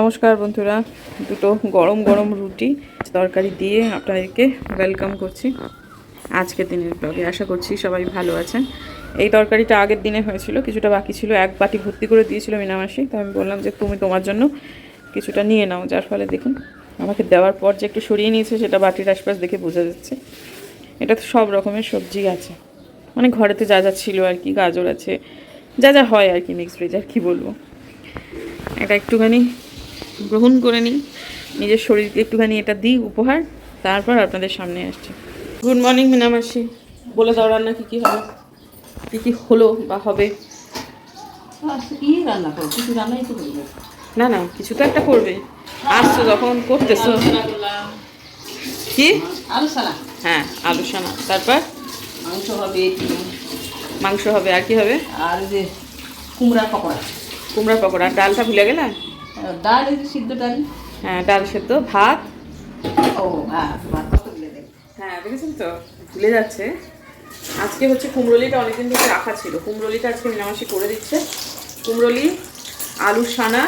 নমস্কার বন্ধুরা, দুটো গরম গরম রুটি তরকারি দিয়ে আপনাদেরকে ওয়েলকাম করছি আজকের দিনের ব্লগে আশা করছি সবাই ভালো আছেন। এই তরকারিটা আগের দিনে হয়েছিল, কিছুটা বাকি ছিল, এক বাটি ভর্তি করে দিয়েছিল মিনামাসি তো আমি বললাম যে তুমি তোমার জন্য কিছুটা নিয়ে নাও, যার ফলে দেখুন আমাকে দেওয়ার পর যে একটু সরিয়ে নিয়েছে সেটা বাটির আশপাশ দেখে বোঝা যাচ্ছে। এটা তো সব রকমের সবজি আছে। মানে ঘরেতে যা যা ছিল আর কি, গাজর আছে, যা যা হয় আর কি মিক্সড ভেজ আর কি বলব। এটা একটুখানি গ্রহণ করে নিই। নিজের শরীরকে একটুখানি এটা দিই উপহার তারপর আপনাদের সামনে আসছি। গুড মর্নিং মিনামাসি। বলে দাও রান্না কী কী হবে? কী কী হলো বা হবে? রান্না করো কিছু রান্নাই তো না না কিছু তো একটা করবে। আসছো যখন করতেছো। কি? আলু সালা হ্যাঁ আলু সানা তারপর? মাংস হবে মাংস হবে আর কি হবে? আর যে কুমড়া পকোড়া। কুমড়া পকোড়া। আর ডালটা ভুলে গেলে ডাল সিদ্ধ ডাল? হ্যাঁ ডাল সেদ্ধ ভাত। ও ভাত কত দিলে দেবে হ্যাঁ দেখেছেন তো? ভুলে যাচ্ছে। আজকে হচ্ছে কুমড়োলিটা অনেকদিন ধরে রাখা ছিল। কুমড়োলিটা আজকে মিনামাসি করে দিচ্ছে। কুমড়োলি আলু সানা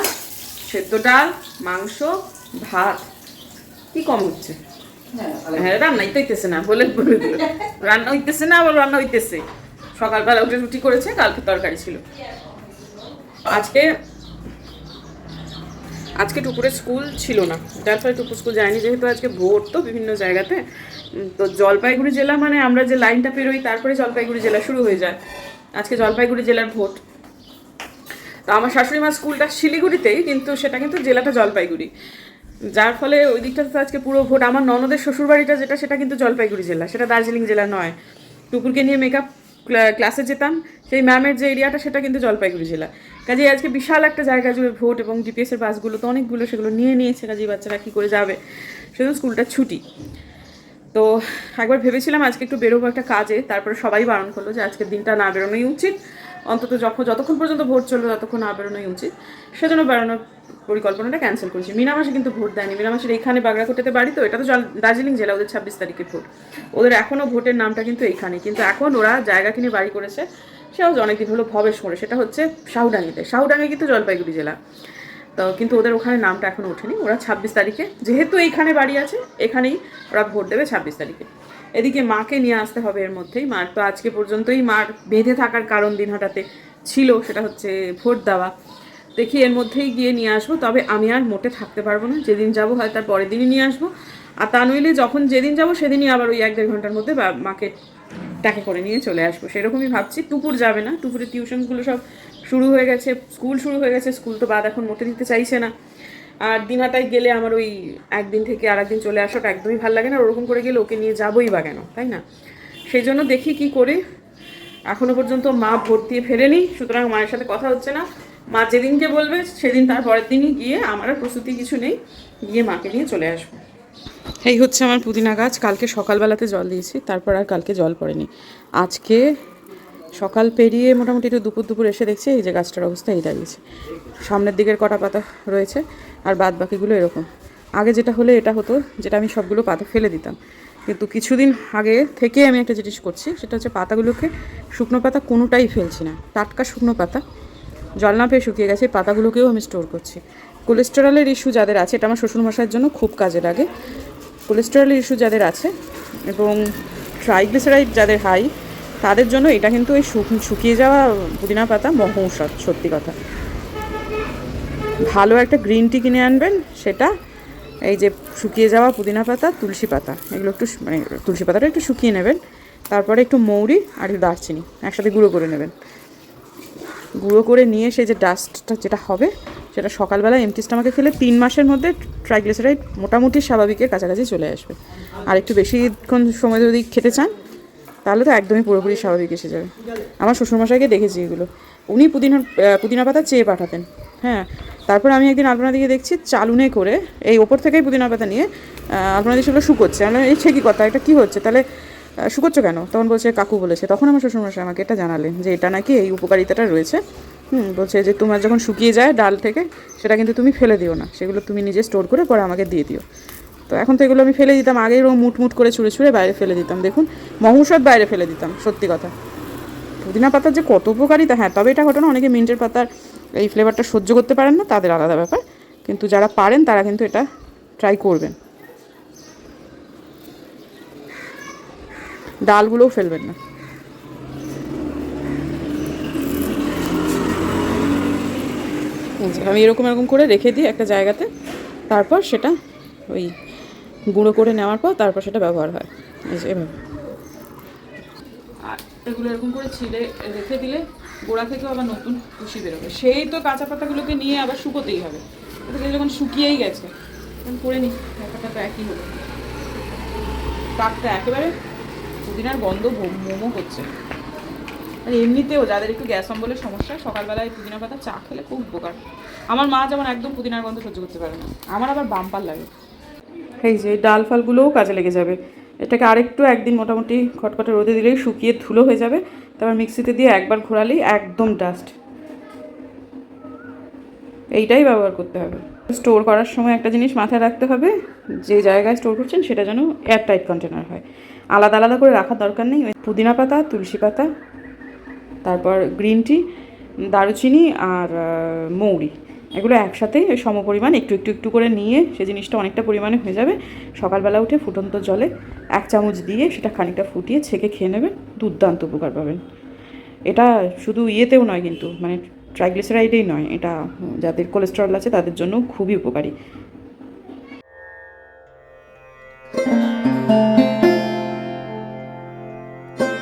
সেদ্ধ ডাল মাংস ভাত। কি কম হচ্ছে? হ্যাঁ ভালো। হ্যাঁ রান্নাই তো হইতেছে না বলে বলে দিল রান্না হইতেছে না আবার রান্না হইতেছে। সকালবেলা উঠে রুটি করেছে কালকে তরকারি ছিল। আজকে আজকে টুকুরের স্কুল ছিল না। যার ফলে টুকুর স্কুল যায়নি, যেহেতু আজকে ভোট তো বিভিন্ন জায়গাতে। তো জলপাইগুড়ি জেলা মানে আমরা যে লাইনটা পেরোই, তারপরে জলপাইগুড়ি জেলা শুরু হয়ে যায়। আজকে জলপাইগুড়ি জেলার ভোট। তো আমার শাশুড়ি মা স্কুলটা শিলিগুড়িতেই, কিন্তু সেটা কিন্তু জেলাটা জলপাইগুড়ি। যার ফলে ওই দিকটাতে তো আজকে পুরো ভোট। আমার ননদের শ্বশুরবাড়িটা যেটা, সেটা কিন্তু জলপাইগুড়ি জেলা। সেটা দার্জিলিং জেলা নয়। টুকুরকে নিয়ে মেকআপ ক্লাসে যেতাম, সেই ম্যামের যে এরিয়াটা সেটা কিন্তু জলপাইগুড়ি জেলা। কাজেই আজকে বিশাল একটা জায়গা জুড়ে ভোট এবং জিপিএসের বাসগুলো তো অনেকগুলো, সেগুলো নিয়ে নিয়েছে কাজেই বাচ্চারা কী করে যাবে? সেজন্য স্কুলটা ছুটি। তো একবার ভেবেছিলাম আজকে একটু বেরোবো একটা কাজে, তারপরে সবাই বারণ করল যে আজকের দিনটা না বেরোনোই উচিত। অন্তত যখন, যতক্ষণ পর্যন্ত ভোট চলবে, ততক্ষণ না বেরোনোই উচিত। সেজন্য বেরোনোর পরিকল্পনাটা ক্যান্সেল করেছি। মিনামাসে কিন্তু ভোট দেয়নি। মিনামাসের এইখানে বাগড়াকোটাতে বাড়ি তো, এটা তো জল দার্জিলিং জেলা, ওদের ছাব্বিশ তারিখে ভোট। ওদের এখনও ভোটের নামটা কিন্তু এইখানে। কিন্তু এখন ওরা জায়গা কিনে বাড়ি করেছে, সেও অনেকদিন হলো ভবেশ করে সেটা হচ্ছে শাহুডাঙ্গিতে শাহুডাঙ্গি কিন্তু জলপাইগুড়ি জেলা। তো কিন্তু ওদের ওখানে নামটা এখনও ওঠেনি। ওরা ছাব্বিশ তারিখে, যেহেতু এইখানে বাড়ি আছে, এখানেই ওরা ভোট দেবে ছাব্বিশ তারিখে। এদিকে মাকে নিয়ে আসতে হবে এর মধ্যেই। মার তো আজকে পর্যন্তই মার বেঁধে থাকার কারণ দিন দিনহাটাতে ছিল, সেটা হচ্ছে ভোট দেওয়া। দেখি এর মধ্যেই গিয়ে নিয়ে আসব, তবে আমি আর মোটে থাকতে পারব না। যেদিন যাব হয় তার পরের দিনই নিয়ে আসব। আর তা নইলে যখন যেদিন যাব সেদিনই আবার ওই এক দেড় ঘণ্টার মধ্যে মাকে ট্যাকে করে নিয়ে চলে আসব। সেরকমই ভাবছি। টুপুর যাবে না। টুপুরের টিউশনগুলো সব শুরু হয়ে গেছে, স্কুল শুরু হয়ে গেছে। স্কুল তো বাদ এখন মোটে দিতে চাইছে না। আর দিনহাটায় গেলে আমার ওই একদিন থেকে আর একদিন চলে আসাটা একদমই ভালো লাগে না। ওরকম করে গেলে ওকে নিয়ে যাবোই বা কেন, তাই না? সেই জন্য দেখি কি করে। এখনও পর্যন্ত মা ভর্তি ফেরেনি। সুতরাং মায়ের সাথে কথা হচ্ছে না। মা যেদিনকে বলবে, সেদিন তার পরের দিনই গিয়ে আমার প্রস্তুতি কিছু নেই, গিয়ে মাকে নিয়ে চলে আসব। এই হচ্ছে আমার পুদিনা গাছ। কালকে সকালবেলাতে জল দিয়েছি, তারপর আর কালকে জল পড়েনি। আজকে সকাল পেরিয়ে মোটামুটি একটু দুপুর দুপুর এসে দেখছি এই যে গাছটার অবস্থা এই দাঁড়িয়েছে। সামনের দিকের কটা পাতা রয়েছে, আর বাদ বাকিগুলো এরকম। আগে যেটা হলে এটা হতো, যেটা আমি সবগুলো পাতা ফেলে দিতাম। কিন্তু কিছুদিন আগে থেকে আমি একটা জিনিস করছি, সেটা হচ্ছে পাতাগুলোকে শুকনো পাতা কোনোটাই ফেলছি না। টাটকা শুকনো পাতা। জল না পেয়ে শুকিয়ে গেছে পাতাগুলোকেও আমি স্টোর করছি। কোলেস্টেরলের ইস্যু যাদের আছে, এটা আমার শ্বশুর শ্বশুরমশাইয়ের জন্য খুব কাজে লাগে। কোলেস্টেরলের ইস্যু যাদের আছে এবং ট্রাইগ্লিসারাইড যাদের হাই তাদের জন্য এটা কিন্তু ওই শুক- শুকিয়ে যাওয়া পুদিনা পাতা মহৌষধ, সত্যি কথা। ভালো একটা গ্রিন টি কিনে আনবেন, সেটা এই যে শুকিয়ে যাওয়া পুদিনা পাতা, তুলসী পাতা, এগুলো একটু মানে তুলসী পাতাটা একটু শুকিয়ে নেবেন, তারপরে একটু মৌরি আর একটু দারচিনি, একসাথে গুঁড়ো করে নেবেন। গুঁড়ো করে নিয়ে সেই যে ডাস্টটা যেটা হবে সেটা সকালবেলা এমটি স্টামাকে খেলে তিন মাসের মধ্যে ট্রাইগ্লিসারাইড মোটামুটি স্বাভাবিকের কাছাকাছি চলে আসবে। আর একটু বেশিক্ষণ সময় যদি খেতে চান তাহলে তো একদমই পুরোপুরি স্বাভাবিক এসে যাবে। আমার শ্বশুরমশাইকে দেখেছি এগুলো। উনি পুদিনা আহ, পুদিনা পাতা চেয়ে পাঠাতেন। হ্যাঁ তারপর আমি একদিন আলপনা দিকে দেখছি চালুনে করে এই ওপর থেকেই পুদিনা পাতা নিয়ে আলপনা দিয়ে সেগুলো শুকোচ্ছে। আমি এই সে কী কথা এটা কী হচ্ছে? তাহলে শুকোচ্ছ কেন? তখন বলছে, কাকু বলেছে। তখন আমার শ্বশুরমশাই আমাকে এটা জানালেন যে এটা নাকি এই উপকারিতাটা রয়েছে। হুম, বলছে যে তোমার যখন শুকিয়ে যায় ডাল থেকে, সেটা কিন্তু তুমি ফেলে দিও না। সেগুলো তুমি নিজে স্টোর করে পরে আমাকে দিয়ে দিও। তো এখন তো এগুলো আমি ফেলে দিতাম। আগে এরকম মুট মুট করে ছুঁড়ে ছুঁড়ে বাইরে ফেলে দিতাম। দেখুন মহৌষধ বাইরে ফেলে দিতাম, সত্যি কথা। পুদিনা পাতার যে কত উপকারিতা হ্যাঁ তবে এটা ঘটনা, অনেকে মিন্টের পাতার এই ফ্লেভারটা সহ্য করতে পারেন না, তাদের আলাদা ব্যাপার। কিন্তু যারা পারেন, তারা কিন্তু এটা ট্রাই করবেন। ডালগুলোও ফেলবেন না। আমি এরকম এরকম করে রেখে দিই একটা জায়গাতে। তারপর সেটা ওই গুঁড়ো করে নেওয়ার পর তারপর সেটা ব্যবহার হয়। এই যে, এভাবে। আর এগুলো এরকম করে ছিলে, রেখে দিলে গোড়া থেকেও আবার নতুন কুশি বেরোবে। সেই তো কাঁচা পাতাগুলোকে নিয়ে আবার শুকোতেই হবে। এটাকে যখন শুকিয়েই গেছে করে নিই। ব্যাপারটা তো একই হলো। পাকটা একেবারে পুদিনার গন্ধ মোমো হচ্ছে। আর এমনিতেও যাদের একটু গ্যাস অম্বলের সমস্যা, সকালবেলায় পুদিনা পাতা চা খেলে খুব উপকার। আমার মা যেমন একদম পুদিনার গন্ধ সহ্য করতে পারে না, আমার আবার বাম্পার লাগে। এই যে ডাল ফালগুলোও কাজে লেগে যাবে। এটাকে আরেকটু একদিন মোটামুটি খটখটে রোদে দিলেই শুকিয়ে ধুলো হয়ে যাবে। তারপর মিক্সিতে দিয়ে একবার ঘোরালেই একদম ডাস্ট এইটাই ব্যবহার করতে হবে। স্টোর করার সময় একটা জিনিস মাথায় রাখতে হবে, যে জায়গায় স্টোর করছেন সেটা যেন এয়ার টাইট কন্টেনার হয়। আলাদা আলাদা করে রাখার দরকার নেই। পুদিনা পাতা, তুলসী পাতা, তারপর গ্রিন টি দারুচিনি আর মৌরি। এগুলো একসাথে সম পরিমাণ একটু একটু একটু করে নিয়ে সে জিনিসটা অনেকটা পরিমাণে হয়ে যাবে। সকালবেলা উঠে ফুটন্ত জলে এক চামচ দিয়ে সেটা খানিকটা ফুটিয়ে ছেঁকে খেয়ে নেবেন। দুর্দান্ত উপকার পাবেন। এটা শুধু ইয়েতেও নয় কিন্তু মানে ট্রাইগ্লিসারাইডেই নয়, এটা যাদের কোলেস্টেরল আছে তাদের জন্য খুবই উপকারী।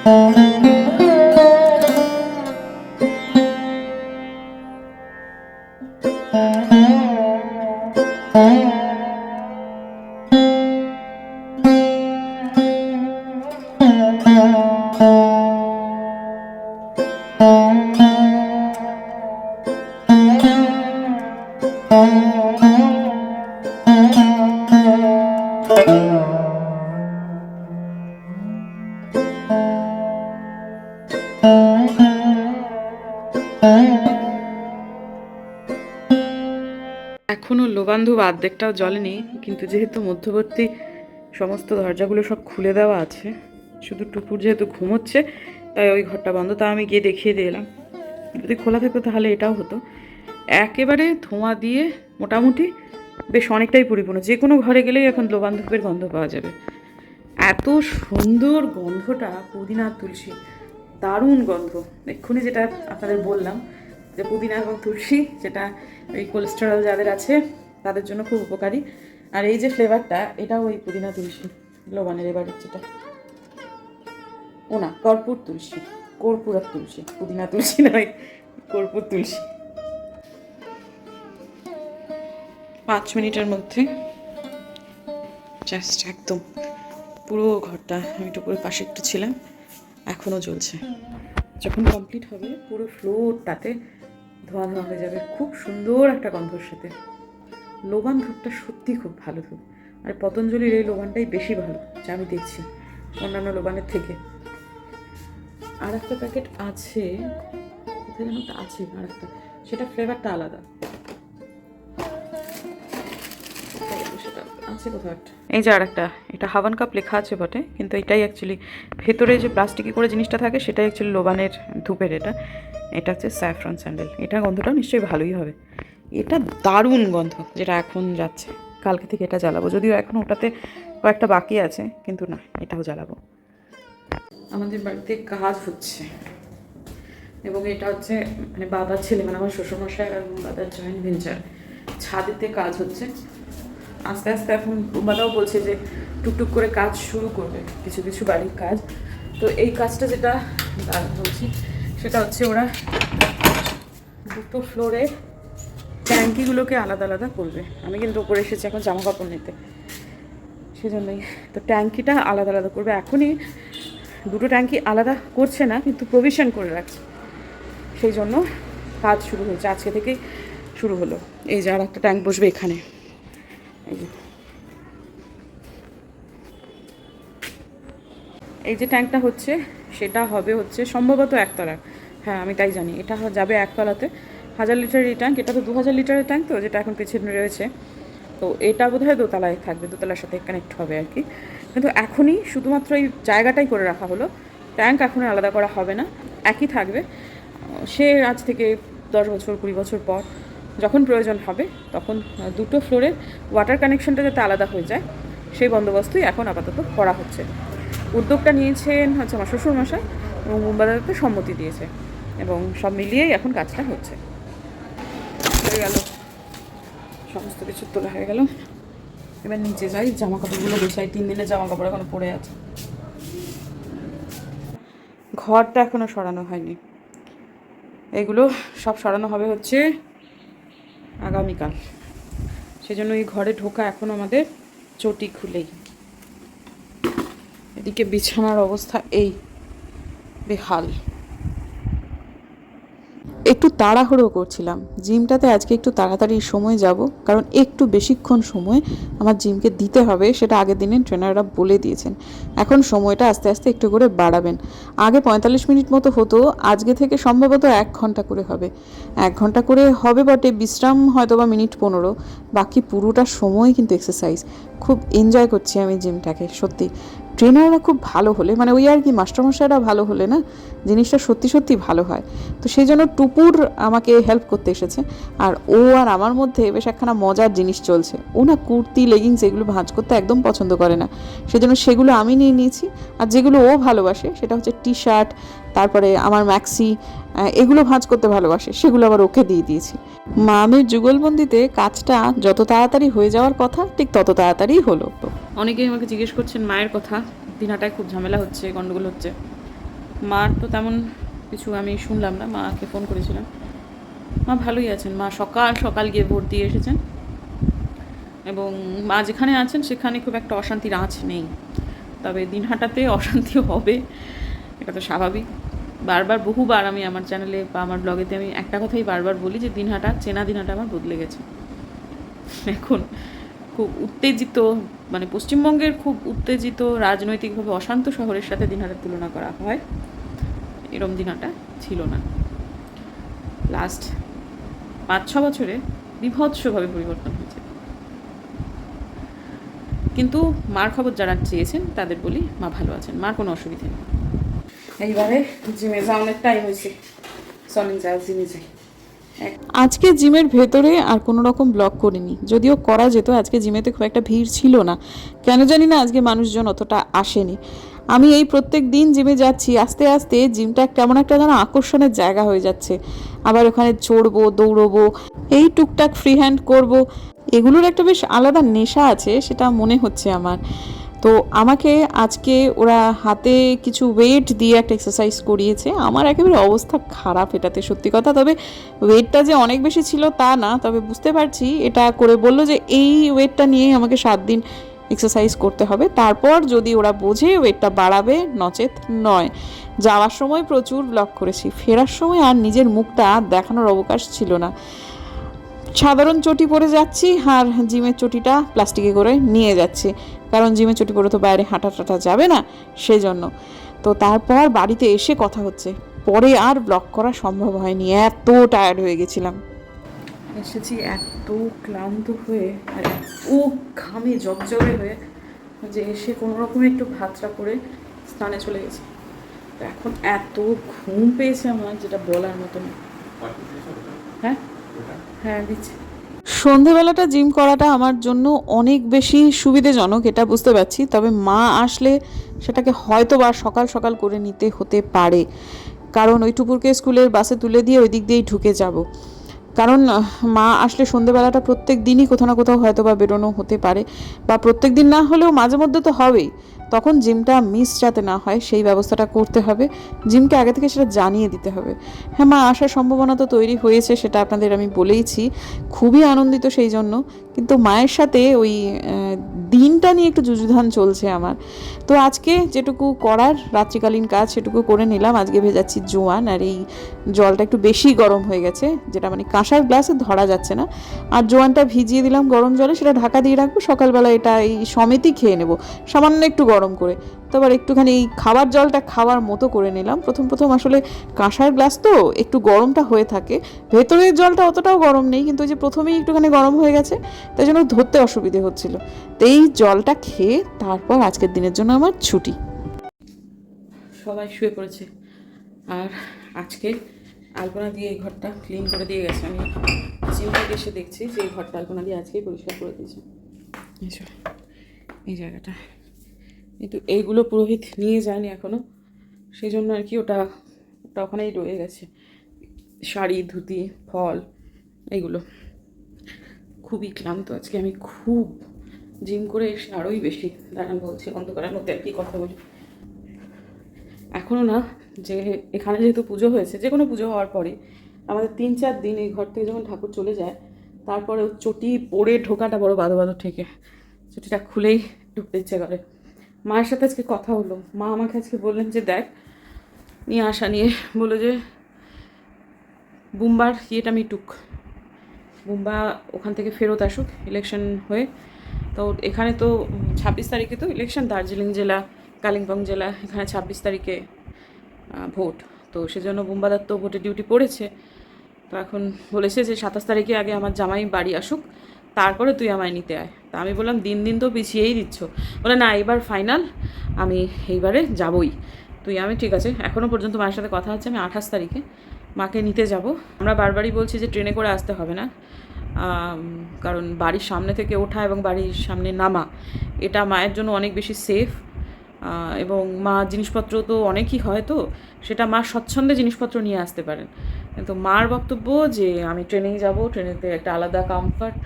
Música এখনও লোবান্ধব অর্ধেকটাও জলেনি কিন্তু যেহেতু মধ্যবর্তী সমস্ত দরজাগুলো সব খুলে দেওয়া আছে, শুধু টুকুর যেহেতু ঘুমোচ্ছে, তাই ওই ঘরটা বন্ধ, তা আমি গিয়ে দেখিয়ে দিয়ে এলাম। যদি খোলা থাকতো তাহলে এটাও হতো। একেবারে ধোঁয়া দিয়ে মোটামুটি বেশ অনেকটাই পরিপূর্ণ, যে কোনো ঘরে গেলেই এখন লোবান্ধবের গন্ধ পাওয়া যাবে। এত সুন্দর গন্ধটা পুদিনা তুলসী। দারুণ গন্ধ। এক্ষুনি যেটা আপনাদের বললাম যে পুদিনা এবং তুলসী, যেটা ওই কোলেস্টেরল যাদের আছে, তাদের জন্য খুব উপকারী। আর এই যে ফ্লেভারটা এটাও ওই পুদিনা তুলসী লোবানের এবারের যেটা। ও না, কর্পূর তুলসী কর্পূর আর তুলসী, পুদিনা তুলসী নয়, কর্পূর তুলসী। পাঁচ মিনিটের মধ্যে জাস্ট একদম পুরো ঘরটা, আমি একটু পাশে একটু ছিলাম। এখনও চলছে যখন কমপ্লিট হবে, পুরো ফ্লোরটাতে ধোয়া ধোয়া হয়ে যাবে। খুব সুন্দর একটা গন্ধর সাথে। লোবান ধূপটা সত্যি খুব ভালো ধূপ। আর পতঞ্জলির এই লোবানটাই বেশি ভালো, যা আমি দেখছি অন্যান্য লোবানের থেকে। আর একটা প্যাকেট আছে। কোথায় যেন আছে আর একটা সেটা ফ্লেভারটা আলাদা। আছে কোথাও এই যে আরেকটা এটা হাওয়ান কাপ লেখা আছে বটে কিন্তু এটাই অ্যাকচুয়ালি ভেতরে যে প্লাস্টিকে করে জিনিসটা থাকে সেটাই অ্যাকচুয়ালি লোবানের ধূপের এটা। এটা হচ্ছে স্যাফ্রন স্যান্ডেল এটা গন্ধটা নিশ্চয়ই ভালোই হবে। এটা দারুণ গন্ধ যেটা এখন যাচ্ছে। কালকে থেকে এটা জ্বালাবো। যদিও এখন ওটাতে কয়েকটা বাকি আছে কিন্তু না এটাও জ্বালাবো। আমাদের বাড়িতে কাজ হচ্ছে। এবং এটা হচ্ছে মানে বাবার ছেলে মানে আমার শ্বশুরমশাই আর বাবার জয়েন্ট ভেঞ্চার ছাদেতে কাজ হচ্ছে। আস্তে আস্তে এখন বাবাও বলছে যে টুকটুক করে কাজ শুরু করবে, কিছু কিছু বাড়ির কাজ। তো এই কাজটা যেটা বলছি, সেটা হচ্ছে ওরা দুটো ফ্লোরে ট্যাঙ্কিগুলোকে আলাদা আলাদা করবে। আমি কিন্তু ওপরে এসেছি এখন জামা কাপড় নিতে। সেজন্যই তো ট্যাঙ্কিটা আলাদা আলাদা করবে। এখনই দুটো ট্যাঙ্কি আলাদা করছে না, কিন্তু প্রভিশন করে রাখছে। সেই জন্য কাজ শুরু হয়েছে। আজকে থেকেই শুরু হলো। এই যে আর একটা ট্যাঙ্ক বসবে এখানে। এই যে। ট্যাঙ্কটা হচ্ছে, সেটা হবে হচ্ছে সম্ভবত একতলা। হ্যাঁ আমি তাই জানি। এটা যাবে একতলাতে। হাজার লিটারের এই ট্যাঙ্ক এটা তো দু হাজার লিটারের ট্যাঙ্ক তো, যেটা এখন পেছনে রয়েছে। তো এটা বোধ হয় দোতলায় থাকবে, দোতলার সাথে কানেক্ট হবে আর কি। কিন্তু এখনই শুধুমাত্র এই জায়গাটাই করে রাখা হলো। ট্যাঙ্ক এখন আলাদা করা হবে না। একই থাকবে। সে আজ থেকে দশ বছর, কুড়ি বছর পর যখন প্রয়োজন হবে, তখন দুটো ফ্লোরের ওয়াটার কানেকশনটা যাতে আলাদা হয়ে যায়, সেই বন্দোবস্তই এখন আপাতত করা হচ্ছে। উদ্যোগটা নিয়েছেন হচ্ছে আমার শ্বশুরমশাই এবং মুম্বাদাতে সম্মতি দিয়েছে এবং সব মিলিয়েই এখন কাজটা হচ্ছে। হয়ে গেল। সমস্ত কিছু তোলা হয়ে গেল। এবার নিচে যাই জামা কাপড়গুলো গোছাই। তিন দিনের জামা কাপড় এখনও পড়ে আছে। ঘরটা এখনও সরানো হয়নি। এগুলো সব সরানো হবে হচ্ছে আগামীকাল। সেজন্য এই ঘরে ঢোকা এখন আমাদের চটি খুলেই। এদিকে বিছানার অবস্থা এই। বেহাল। একটু তাড়াহুড়ো করছিলাম। জিমটাতে আজকে একটু তাড়াতাড়ি সময় যাব, কারণ একটু বেশিক্ষণ সময় আমার জিমকে দিতে হবে, সেটা আগের দিনে ট্রেনাররা বলে দিয়েছেন। এখন সময়টা আস্তে আস্তে একটু করে বাড়াবেন। আগে পঁয়তাল্লিশ মিনিট মতো হতো, আজকে থেকে সম্ভবত এক ঘণ্টা করে হবে। এক ঘণ্টা করে হবে বটে, বিশ্রাম হয়তো বা মিনিট পনেরো, বাকি পুরোটা সময় কিন্তু এক্সারসাইজ খুব এনজয় করছি আমি জিমটাকে, সত্যি। ট্রেনাররা খুব ভালো হলে মানে ওই আর কি মাস্টারমশাইরা ভালো হলে না, জিনিসটা সত্যি সত্যি ভালো হয়। তো সেই জন্য টুপুর আমাকে হেল্প করতে এসেছে। আর ও আর আমার মধ্যে বেশ একখানা মজার জিনিস চলছে। ও না কুর্তি লেগিংস এগুলো ভাঁজ করতে একদম পছন্দ করে না। সেজন্য সেগুলো আমি নিয়ে নিয়েছি। আর যেগুলো ও ভালোবাসে, সেটা হচ্ছে টি শার্ট তারপরে আমার ম্যাক্সি এগুলো ভাঁজ করতে ভালোবাসে, সেগুলো আবার ওকে দিয়ে দিয়েছি। মামের যুগলবন্দিতে কাজটা যত তাড়াতাড়ি হয়ে যাওয়ার কথা, ঠিক তত তাড়াতাড়ি হলো। অনেকেই আমাকে জিজ্ঞেস করছেন, মায়ের কথা। দিনাটায় খুব ঝামেলা হচ্ছে গন্ডগোল হচ্ছে। মার তো তেমন কিছু আমি শুনলাম না, মাকে ফোন করেছিলাম। মা ভালোই আছেন। মা সকাল সকাল গিয়ে ভোট দিয়ে এসেছেন। এবং মা যেখানে আছেন, সেখানে খুব একটা অশান্তির আঁচ নেই। তবে দিনহাটাতে অশান্তি হবে, এটা তো স্বাভাবিক। বারবার, বহুবার আমি আমার চ্যানেলে বা আমার ব্লগেতে আমি একটা কথাই বারবার বলি যে দিনহাটা, চেনা দিনহাটা আমার বদলে গেছে। এখন খুব উত্তেজিত মানে পশ্চিমবঙ্গের খুব উত্তেজিত, রাজনৈতিকভাবে অশান্ত শহরের সাথে দিনহাটার তুলনা করা হয়। এরম দিনহাটা ছিল না। লাস্ট পাঁচ ছ বছরে বিভৎসভাবে পরিবর্তন হয়েছে। কিন্তু মার খবর যারা চেয়েছেন, তাদের বলি মা ভালো আছেন, মার কোনো অসুবিধে নেই। এইবারে জিমে যাওয়ানোর টাইম হয়েছে। চলেন যাও জিমে যাই। আজকে জিমের ভেতরে আর কোনো রকম ব্লগ করিনি। যদিও করা যেত, আজকে জিমেতে খুব একটা ভিড় ছিল না। কেন জানি না আজকে মানুষজন অতটা আসেনি। আমি এই প্রত্যেক দিন জিমে যাচ্ছি, আস্তে আস্তে জিমটা কেমন একটা যেন আকর্ষণের জায়গা হয়ে যাচ্ছে। আবার ওখানে চড়বো, দৌড়বো, এই টুকটাক ফ্রি হ্যান্ড করব, এগুলোর একটা বেশ আলাদা নেশা আছে, সেটা মনে হচ্ছে আমার। তো আমাকে আজকে ওরা হাতে কিছু ওয়েট দিয়ে একটা এক্সারসাইজ করিয়েছে। আমার একেবারে অবস্থা খারাপ এটাতে, সত্যি কথা। তবে ওয়েটটা যে অনেক বেশি ছিল তা না, তবে বুঝতে পারছি এটা করে বলল যে এই ওয়েটটা নিয়েই আমাকে সাত দিন এক্সারসাইজ করতে হবে। তারপর যদি ওরা বোঝে ওয়েটটা বাড়াবে, নচেত নয়। যাওয়ার সময় প্রচুর ব্লক করেছি। ফেরার সময় আর নিজের মুখটা দেখানোর অবকাশ ছিল না। সাধারণ চটি পরে যাচ্ছি আর জিমের চটিটা প্লাস্টিকে করে নিয়ে যাচ্ছি। কারণ জিমের চটি পরে তো বাইরে হাঁটা টাটা যাবে না সেই জন্য তো তারপর বাড়িতে এসে কথা হচ্ছে। পরে আর ব্লক করা সম্ভব হয়নি, এত টায়ার্ড হয়ে গেছিলাম। এসেছি এত ক্লান্ত হয়ে আর এত ঘামে জগজগে হয়ে যে এসে কোনো রকমে একটু ভাতটা করে স্নানে চলে গেছি। এখন এত ঘুম পেয়েছে আমার, যেটা বলার মতো না। হ্যাঁ? হ্যাঁ সন্ধেবেলাটা জিম করাটা আমার জন্য অনেক বেশি সুবিধেজনক, এটা বুঝতে পারছি। তবে মা আসলে সেটাকে হয়তো বা সকাল সকাল করে নিতে হতে পারে। কারণ ওই টুপুরকে স্কুলের বাসে তুলে দিয়ে ওই দিক দিয়েই ঢুকে যাব। কারণ, মা আসলে সন্ধেবেলাটা প্রত্যেক দিনই কোথাও না কোথাও হয়তো বা বেরোনো হতে পারে। বা প্রত্যেক দিন না হলেও মাঝে মধ্যে তো হবেই। তখন জিমটা মিস যাতে না হয়, সেই ব্যবস্থাটা করতে হবে। জিমকে আগে থেকে সেটা জানিয়ে দিতে হবে। হ্যাঁ মা, আসার সম্ভাবনা তো তৈরি হয়েছে, সেটা আপনাদের আমি বলেইছি। খুবই আনন্দিত সেই জন্য। কিন্তু মায়ের সাথে ওই দিনটা নিয়ে একটু যুযুধান চলছে আমার। তো আজকে যেটুকু করার, রাত্রিকালীন কাজ সেটুকু করে নিলাম। আজকে ভেজাচ্ছি জোয়ান আর এই জলটা একটু বেশি গরম হয়ে গেছে, যেটা মানে কাঁসার গ্লাসে ধরা যাচ্ছে না। আর জোয়ানটা ভিজিয়ে দিলাম গরম জলে, সেটা ঢাকা দিয়ে রাখব। সকালবেলা এটা এই সমেতই খেয়ে নেব, সামান্য একটু গরম করে। তো আবার একটুখানি এই খাবার জলটা খাওয়ার মতো করে নিলাম। প্রথম প্রথম আসলে কাঁসার গ্লাস তো একটু গরমটা হয়ে থাকে, ভেতরের জলটা অতটাও গরম নেই, কিন্তু যে প্রথমেই একটুখানি গরম হয়ে গেছে, তাই জন্য ধরতে অসুবিধে হচ্ছিল। তো এই জলটা খেয়ে তারপর আজকের দিনের জন্য আমার ছুটি। সবাই শুয়ে পড়েছে। আর আজকে আলপনা দিয়ে এই ঘরটা ক্লিন করে দিয়ে গেছে। আমি থেকে এসে দেখছি যে এই ঘরটা আলপনা দিয়ে আজকেই পরিষ্কার করে দিয়েছে। এই এই জায়গাটা। কিন্তু এইগুলো পুরোহিত নিয়ে যায়নি এখনও। সেই জন্য আর কি ওটা ওটা ওখানেই রয়ে গেছে। শাড়ি, ধুতি, ফল, এইগুলো। খুবই ক্লান্ত আজকে। আমি খুব জিম করে এসে আরোই বেশি দাঁড়ান বলছি, অন্ধকারের মধ্যে আর কি কথা বলি। এখনও না, যে এখানে যেহেতু পুজো হয়েছে, যে কোনো পুজো হওয়ার পরে আমাদের তিন চার দিন এই ঘর থেকে যখন ঠাকুর চলে যায়, তারপরে চটি পরে ঢোকাটা বড় বাদো বাদো ঠেকে। চটিটা খুলেই ঢুকতে ইচ্ছে করে। মায়ের সাথে আজকে কথা হলো। মা আমাকে আজকে বললেন যে, দেখ, নিয়ে আসা নিয়ে। বলে যে, বুম্বার ইয়েটা মিটুক। বুম্বা ওখান থেকে ফেরত আসুক ইলেকশন হয়ে তো এখানে তো ছাব্বিশ তারিখে তো ইলেকশন দার্জিলিং জেলা, কালিম্পং জেলা, এখানে ছাব্বিশ তারিখে ভোট। তো সেজন্য বুম্বাদার তো ভোটের ডিউটি পড়েছে। তো এখন বলেছে যে সাতাশ তারিখে আগে আমার জামাই বাড়ি আসুক, তারপরে তুই আমায় নিতে আয়। তা আমি বললাম, দিন দিন তো পিছিয়েই দিচ্ছ। বলে, না, এবার ফাইনাল আমি এইবারে যাবই। তুই, আমি, ঠিক আছে এখনও পর্যন্ত মায়ের সাথে কথা হচ্ছে আমি আঠাশ তারিখে মাকে নিতে যাব। আমরা বারবারই বলছি যে, ট্রেনে করে আসতে হবে না। কারণ বাড়ির সামনে থেকে ওঠা এবং বাড়ির সামনে নামা, এটা মায়ের জন্য অনেক বেশি সেফ এবং মা জিনিসপত্র তো অনেকই হয় তো, সেটা মা স্বচ্ছন্দে জিনিসপত্র নিয়ে আসতে পারেন। কিন্তু মার বক্তব্য যে আমি ট্রেনেই যাব, ট্রেনেতে একটা আলাদা কমফর্ট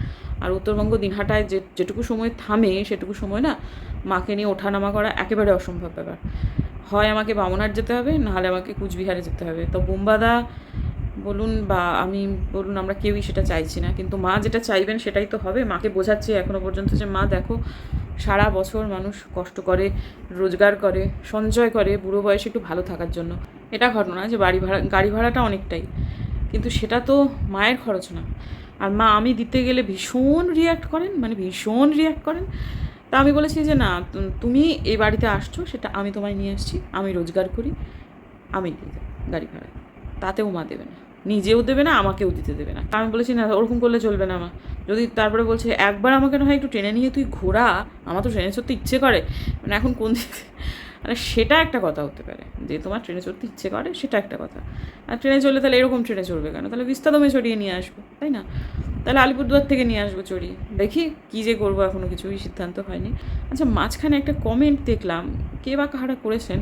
আর উত্তরবঙ্গ দিনহাটায় যে, যেটুকু সময় থামে সেটুকু সময় না, মাকে নিয়ে ওঠানামা করা একেবারে অসম্ভব ব্যাপার। হয় আমাকে বামনহাট যেতে হবে, নাহলে আমাকে কুচবিহারে যেতে হবে। তো বোম্বাদা বলুন বা আমি, বলুন আমরা কেউই সেটা চাইছি না। কিন্তু মা যেটা চাইবেন সেটাই তো হবে। মাকে বোঝাচ্ছি এখনও পর্যন্ত যে, মা দেখো, সারা বছর মানুষ কষ্ট করে, রোজগার করে, সঞ্চয় করে বুড়ো বয়সে একটু ভালো থাকার জন্য। এটা ঘটনা যে, বাড়ি ভাড়া, গাড়ি ভাড়াটা অনেকটাই। কিন্তু সেটা তো মায়ের খরচ না। আর মা, আমি দিতে গেলে ভীষণ রিয়াক্ট করেন মানে ভীষণ রিয়াক্ট করেন। তা আমি বলেছি যে, না তুমি এই বাড়িতে আসছো, সেটা আমি তোমায় নিয়ে আসছি, আমি রোজগার করি, আমি দিয়ে গাড়ি ভাড়া তাতেও মা দেবে না। নিজেও দেবে না, আমাকেও দিতে দেবে না। আমি বলেছি, না, ওরকম করলে চলবে না মা। যদি তারপরে বলছে, একবার আমাকে না হয় একটু ট্রেনে নিয়ে তুই ঘোরা, আমার তো ট্রেনে চড়তে ইচ্ছে করে। মানে এখন কোন দিক মানে সেটা একটা কথা হতে পারে, যে তোমার ট্রেনে চড়তে ইচ্ছে করে, সেটা একটা কথা। আর ট্রেনে চললে তাহলে এরকম ট্রেনে চড়বে কেন? তাহলে বিস্তাদমে চড়িয়ে নিয়ে আসব, তাই না? তাহলে আলিপুরদুয়ার থেকে নিয়ে আসব চড়িয়ে। দেখি কী যে করব এখনও কিছুই সিদ্ধান্ত হয়নি। আচ্ছা মাঝখানে একটা কমেন্ট দেখলাম, কে বা কাহারা করেছেন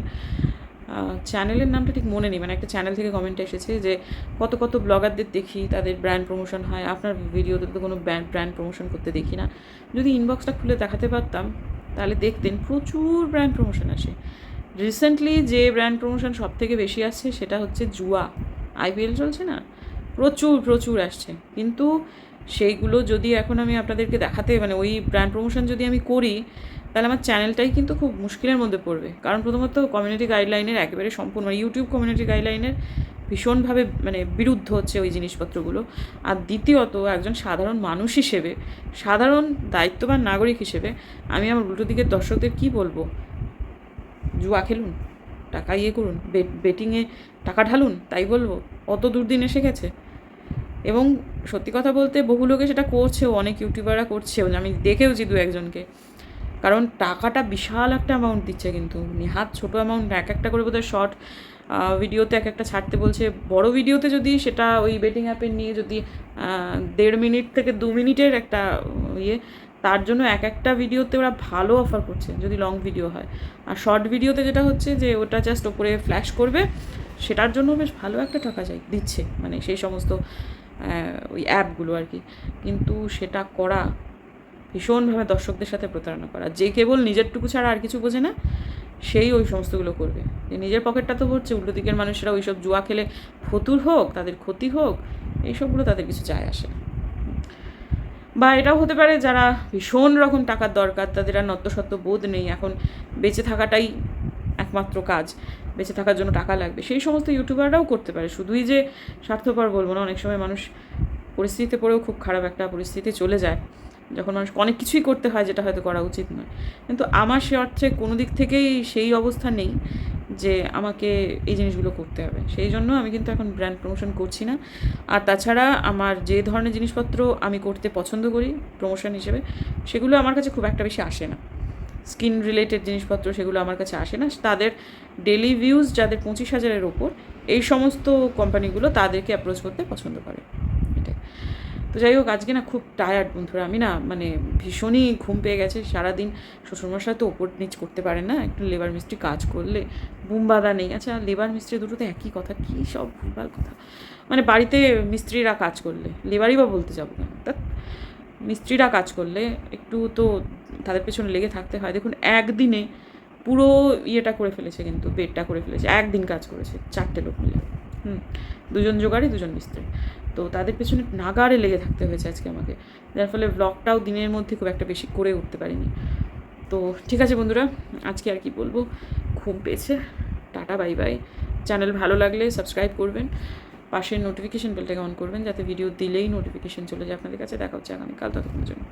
চ্যানেলের নামটা ঠিক মনে নেই মানে একটা চ্যানেল থেকে কমেন্ট এসেছে যে কত কত ব্লগারদের দেখি, তাদের ব্র্যান্ড প্রমোশন হয়, আপনার ভিডিওতে তো কোনো ব্র্যান্ড ব্র্যান্ড প্রমোশন করতে দেখি না। যদি ইনবক্সটা খুলে দেখাতে পারতাম, তাহলে দেখতেন প্রচুর ব্র্যান্ড প্রমোশন আসে। রিসেন্টলি যে ব্র্যান্ড প্রমোশন সব থেকে বেশি আসছে, সেটা হচ্ছে জুয়া। আইপিএল চলছে না? প্রচুর প্রচুর আসছে। কিন্তু সেইগুলো যদি এখন আমি আপনাদেরকে দেখাতে মানে ওই ব্র্যান্ড প্রমোশন যদি আমি করি তাহলে আমার চ্যানেলটাই কিন্তু খুব মুশকিলের মধ্যে পড়বে। কারণ প্রথমত কমিউনিটি গাইডলাইনের একেবারে সম্পূর্ণ মানে ইউটিউব কমিউনিটি গাইডলাইনের ভীষণভাবে মানে বিরুদ্ধ হচ্ছে ওই জিনিসপত্রগুলো। আর দ্বিতীয়ত, একজন সাধারণ মানুষ হিসেবে, সাধারণ দায়িত্ববান নাগরিক হিসেবে আমি আমার উল্টো দিকের দর্শকদের কী বলব? জুয়া খেলুন, টাকা ইয়ে করুন বেটিংয়ে টাকা ঢালুন, তাই বলব? অত দুর্দিন এসে গেছে। এবং সত্যি কথা বলতে বহু লোকে সেটা করছেও, অনেক ইউটিউবাররা করছেও, আমি দেখেওছি দু একজনকে কারণ টাকাটা বিশাল একটা অ্যামাউন্ট দিচ্ছে কিন্তু। নেহাত ছোটো অ্যামাউন্ট এক একটা করে বোধহয় শর্ট ভিডিওতে এক একটা ছাড়তে বলছে। বড় ভিডিওতে যদি সেটা ওই বেটিং অ্যাপের নিয়ে যদি দেড় মিনিট থেকে দু মিনিটের একটা ইয়ে তার জন্য এক একটা ভিডিওতে ওরা ভালো অফার করছে, যদি লং ভিডিও হয়। আর শর্ট ভিডিওতে যেটা হচ্ছে যে, ওটা জাস্ট ওপরে ফ্ল্যাশ করবে, সেটার জন্য বেশ ভালো একটা টাকা চাই, দিচ্ছে। মানে সেই সমস্ত ওই অ্যাপগুলো আর কি। কিন্তু সেটা করা ভীষণভাবে দর্শকদের সাথে প্রতারণা করা। যে কেবল নিজেরটুকু ছাড়া আর কিছু বোঝে না, সেই ওই সমস্তগুলো করবে। নিজের পকেটটা তো ভরছে, উল্টো দিকের মানুষেরা ওই সব জুয়া খেলে ফতুর হোক, তাদের ক্ষতি হোক, এইসবগুলো তাদের কিছু যায় আসে বা এটাও হতে পারে যারা ভীষণ রকম টাকার দরকার, তাদের আর নত্যসত্ত্ব বোধ নেই। এখন বেঁচে থাকাটাই একমাত্র কাজ, বেঁচে থাকার জন্য টাকা লাগবে। সেই সমস্ত ইউটিউবাররাও করতে পারে। শুধুই যে স্বার্থপর বলব না, অনেক সময় মানুষ পরিস্থিতিতে পড়েও খুব খারাপ একটা পরিস্থিতি চলে যায়। যখন মানুষ অনেক কিছুই করতে হয় যেটা হয়তো করা উচিত নয়। কিন্তু আমার সে অর্থে কোনো দিক থেকেই সেই অবস্থা নেই যে আমাকে এই জিনিসগুলো করতে হবে। সেই জন্য আমি কিন্তু এখন ব্র্যান্ড প্রমোশন করছি না। আর তাছাড়া আমার যে ধরনের জিনিসপত্র আমি করতে পছন্দ করি প্রমোশন হিসেবে, সেগুলো আমার কাছে খুব একটা বেশি আসে না। স্কিন রিলেটেড জিনিসপত্র সেগুলো আমার কাছে আসে না। তাদের ডেলি ভিউজ যাদের পঁচিশ হাজারের ওপর, এই সমস্ত কোম্পানিগুলো তাদেরকে অ্যাপ্রোচ করতে পছন্দ করে। তো যাই হোক, আজকে না খুব টায়ার্ড বন্ধুরা। আমি না মানে ভীষণই ঘুম পেয়ে গেছে। সারাদিন শ্বশুরমশাই তো ওপর নিচ করতে পারে না। একটু লেবার মিস্ত্রি কাজ করলে বুম বাঁধা নেই। আচ্ছা লেবার মিস্ত্রি দুটো তো একই কথা, কী সব ভুলভাল কথা? মানে বাড়িতে মিস্ত্রিরা কাজ করলে লেবারই বা বলতে যাব কেন? তা মিস্ত্রিরা কাজ করলে একটু তো তাদের পেছনে লেগে থাকতে হয়। দেখুন, একদিনে পুরো ইয়েটা করে ফেলেছে কিন্তু, বেডটা করে ফেলেছে। একদিন কাজ করেছে চারটে লোক মিলে। হুম। দুজন জোগাড়ি, দুজন মিস্ত্রি। তো তাদের পেছনে নাগারে লেগে থাকতে হয়েছে আজকে আমাকে। যার ফলে ব্লগটাও দিনের মধ্যে খুব একটা বেশি করে উঠতে পারিনি। তো ঠিক আছে বন্ধুরা, আজকে আর কি বলব? ঘুম পেয়েছে টাটা, বাই বাই। চ্যানেল ভালো লাগলে সাবস্ক্রাইব করবেন। পাশের নোটিফিকেশন বেলটাকে অন করবেন, যাতে ভিডিও দিলেই নোটিফিকেশন চলে যায়। আপনাদের কাছে দেখা হচ্ছে আগামীকাল, ততক্ষণের জন্য।